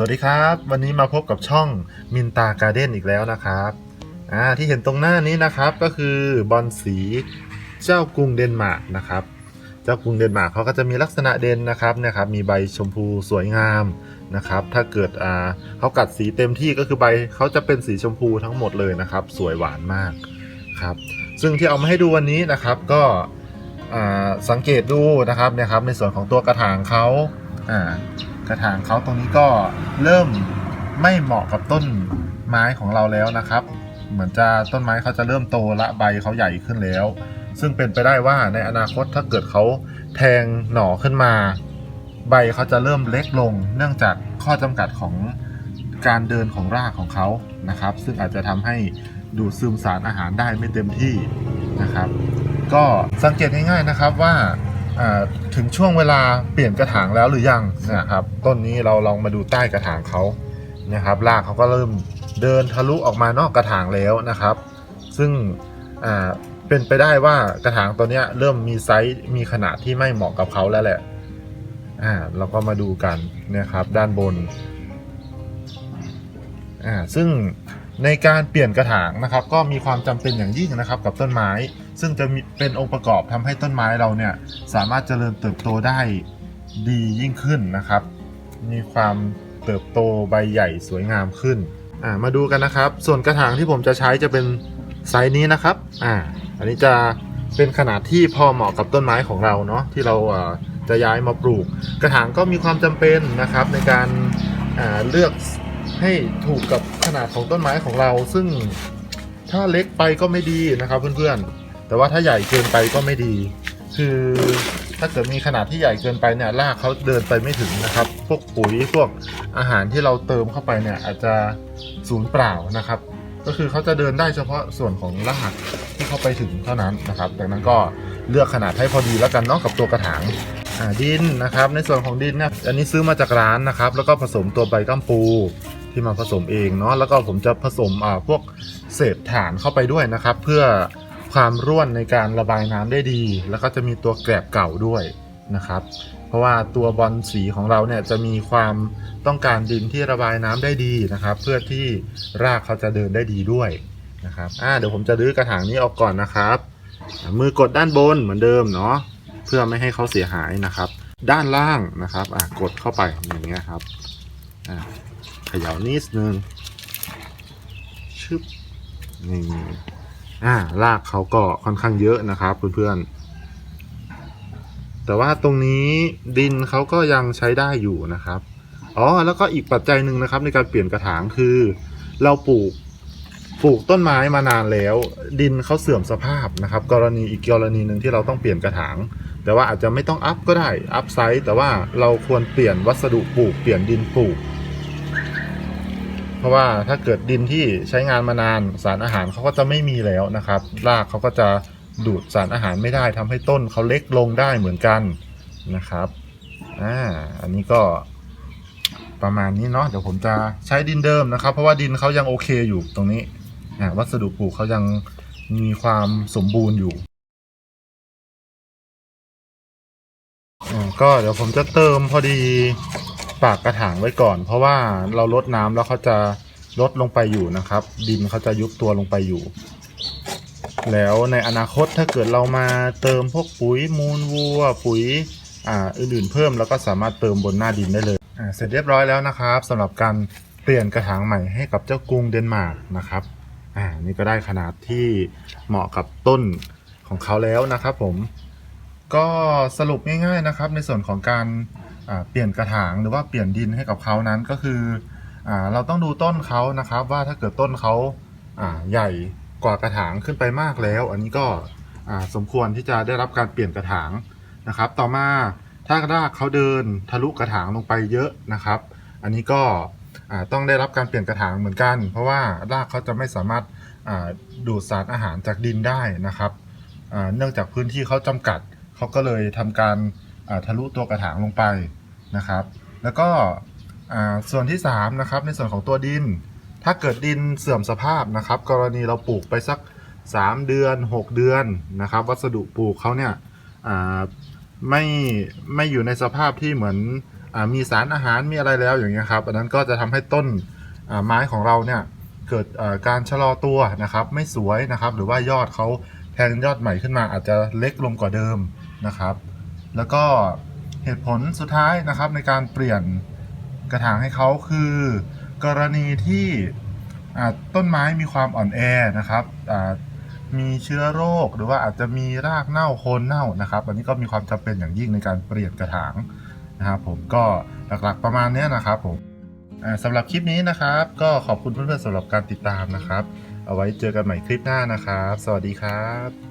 สวัสดีครับ วันนี้มาพบกับช่องมินตาการ์เด้นอีกแล้วนะครับอ่าที่เห็นตรงหน้านี้นะครับก็คือบอลสีเจ้ากรุงเดนมาร์กนะครับ เจ้ากรุงเดนมาร์กเขาก็จะมีลักษณะเด่นนะครับนะครับ มีใบชมพูสวยงามนะครับ ถ้าเกิดอ่าเขากัดสีเต็มที่ก็คือใบเขาจะเป็นสีชมพูทั้งหมดเลยนะครับ สวยหวานมากครับ ซึ่งที่เอามาให้ดูวันนี้นะครับก็อ่าสังเกตดูนะครับนะครับในส่วนของตัวกระถางเขาอ่า กระถางเขาตรงนี้ก็เริ่มไม่เหมาะกับต้นไม้ของเราแล้วนะครับ เหมือนจะต้นไม้เขาจะเริ่มโตละใบเขาใหญ่ขึ้นแล้ว ซึ่งเป็นไปได้ว่าในอนาคตถ้าเกิดเขาแทงหน่อขึ้นมา ใบเขาจะเริ่มเล็กลง เนื่องจากข้อจำกัดของการเดินของรากของเขานะครับ ซึ่งอาจจะทำให้ดูดซึมสารอาหารได้ไม่เต็มที่นะครับ ก็สังเกตง่ายๆนะครับว่าอ่า ถึงช่วงเวลาเปลี่ยนกระถางแล้วหรือยังนะครับ ต้นนี้เราลองมาดูใต้กระถางเขานะครับรากเขาก็เริ่มเดินทะลุออกมานอกกระถางแล้วนะครับ ซึ่งอ่าเป็นไปได้ว่ากระถางตัวนี้เริ่มมีไซส์มีขนาดที่ไม่เหมาะกับเขาแล้วแหละอ่าเราก็มาดูกันนะครับด้านบนอ่าซึ่ง ในการเปลี่ยนกระถางนะครับ ก็มีความจำเป็นอย่างยิ่งนะครับ กับต้นไม้ ซึ่งจะมีเป็นองค์ประกอบทำให้ต้นไม้เราเนี่ยสามารถเจริญเติบโตได้ดียิ่งขึ้นนะครับ มีความเติบโตใบใหญ่สวยงามขึ้นอ่ามาดูกันนะครับ ส่วนกระถางที่ผมจะใช้จะเป็นไซส์นี้นะครับอ่าอันนี้จะเป็นขนาดที่พอเหมาะกับต้นไม้ของเราเนาะที่เราอ่าจะย้ายมาปลูก กระถางก็มีความจำเป็นนะครับในการเลือก ให้ถูกกับขนาดของต้นไม้ของเรา ซึ่งถ้าเล็กไปก็ไม่ดีนะครับเพื่อนๆ แต่ว่าถ้าใหญ่เกินไปก็ไม่ดี คือถ้าเกิดมีขนาดที่ใหญ่เกินไปเนี่ยรากเขาเดินไปไม่ถึงนะครับ พวกปุ๋ยพวกอาหารที่เราเติมเข้าไปเนี่ยอาจจะสูญเปล่านะครับ ก็คือเขาจะเดินได้เฉพาะส่วนของรากที่เข้าไปถึงเท่านั้นนะครับดังนั้นก็เลือกขนาดให้พอดีแล้วกันเนาะกับตัวกระถางดินนะครับ ในส่วนของดินเนี่ยอันนี้ซื้อมาจากร้านนะครับ แล้วก็ผสมตัวใบกัมปู ที่มาผสมเองเนาะแล้วก็ผมจะผสมอ่าพวกเศษฐานเข้าไปด้วยนะครับ เพื่อความร่วนในการระบายน้ำได้ดี แล้วก็จะมีตัวแกลบเก่าด้วยนะครับ เพราะว่าตัวบอลสีของเราเนี่ยจะมีความต้องการดินที่ระบายน้ำได้ดีนะครับ เพื่อที่รากเขาจะเดินได้ดีด้วยนะครับอ่าเดี๋ยวผมจะรื้อกระถางนี้ออกก่อนนะครับ มือกดด้านบนเหมือนเดิมเนาะเพื่อไม่ให้เขาเสียหายนะครับ ด้านล่างนะครับอ่ากดเข้าไปอย่างเงี้ยครับอ่า ขย่านิดนึงชึบนี่อ่ารากเขาก็ค่อนข้างเยอะนะครับเพื่อนๆแต่ว่าตรงนี้ดินเขาก็ยังใช้ได้อยู่นะครับอ๋อแล้วก็อีกปัจจัยหนึ่งนะครับ ในการเปลี่ยนกระถางคือ เราปลูกปลูกต้นไม้มานานแล้ว ดินเขาเสื่อมสภาพนะครับ กรณีอีกกรณีหนึ่งที่เราต้องเปลี่ยนกระถาง แต่ว่าอาจจะไม่ต้องอัพก็ได้อัพไซส์แต่ว่าเราควรเปลี่ยนวัสดุปลูกเปลี่ยนดินปลูก เพราะว่าถ้าเกิดดินที่ใช้งานมานานสารอาหารเขาก็จะไม่มีแล้วนะครับรากเขาก็จะดูดสารอาหารไม่ได้ทำให้ต้นเขาเล็กลงได้เหมือนกันนะครับอ่าอันนี้ก็ประมาณนี้เนาะเดี๋ยวผมจะใช้ดินเดิมนะครับ เพราะว่าดินเขายังโอเคอยู่ตรงนี้อ่าวัสดุปลูกเขายังมีความสมบูรณ์อยู่อ่าก็เดี๋ยวผมจะเติมพอดี ปากกระถางไว้ก่อน เพราะว่าเราลดน้ำแล้วเขาจะลดลงไปอยู่นะครับ ดินเขาจะยุบตัวลงไปอยู่ แล้วในอนาคตถ้าเกิดเรามาเติมพวกปุ๋ยมูลวัว ปุ๋ยอ่าอื่นๆเพิ่มแล้วก็สามารถเติมบนหน้าดินได้เลยอ่าเสร็จเรียบร้อยแล้วนะครับสำหรับการเปลี่ยนกระถางใหม่ให้กับเจ้ากรุงเดนมาร์กนะครับอ่านี่ก็ได้ขนาดที่เหมาะกับต้นของเขาแล้วนะครับผมก็สรุปง่ายๆนะครับในส่วนของการ เปลี่ยนกระถางหรือว่าเปลี่ยนดินให้กับเขานั้นก็คืออเราต้องดูต้นเขานะครับ ว่าถ้าเกิดต้นเขาาใหญ่กว่ากระถางขึ้นไปมากแล้ว อันนี้ก็สมควรที่จะได้รับการเปลี่ยนกระถางนะครับ ต่อมาถ้ารากเขาเดินทะลุกระถางลงไปเยอะนะครับ อันนี้ก็ต้องได้รับการเปลี่ยนกระถางเหมือนกัน เพราะว่ารากเขาจะไม่สามารถดูดสารอาหารจากดินได้นะครับเนื่องจากพื้นที่เขาจำกัดเขาก็เลยทำการทะลุตัวกระถางลงไป นะครับ แล้วก็ส่วนที่3นะครับในส่วนของตัวดิน ถ้าเกิดดินเสื่อมสภาพนะครับ กรณีเราปลูกไปสัก 3 เดือน 6 เดือนนะครับ วัสดุปลูกเขาเนี่ยไม่ไม่อยู่ในสภาพที่เหมือนอมีสารอาหารมีอะไรแล้วอย่างเงี้ยครับอันนั้นก็จะทำให้ต้นไม้ของเราเนี่ยเกิดการชะลอตัวนะครับ ไม่สวยนะครับ หรือว่ายอดเขาแทงยอดใหม่ขึ้นมาอาจจะเล็กลงกว่าเดิมนะครับ แล้วก็ เหตุผลสุดท้ายนะครับในการเปลี่ยนกระถางให้เขาคือ กรณีที่ต้นไม้มีความอ่อนแอนะครับมีเชื้อโรคหรือว่าอาจจะมีรากเน่าโคนเน่านะครับ อันนี้ก็มีความจำเป็นอย่างยิ่งในการเปลี่ยนกระถางนะครับผมก็หลักๆประมาณนี้นะครับผมสำหรับคลิปนี้นะครับ ก็ขอบคุณเพื่อนๆสำหรับการติดตามนะครับ เอาไว้เจอกันใหม่คลิปหน้านะครับ สวัสดีครับ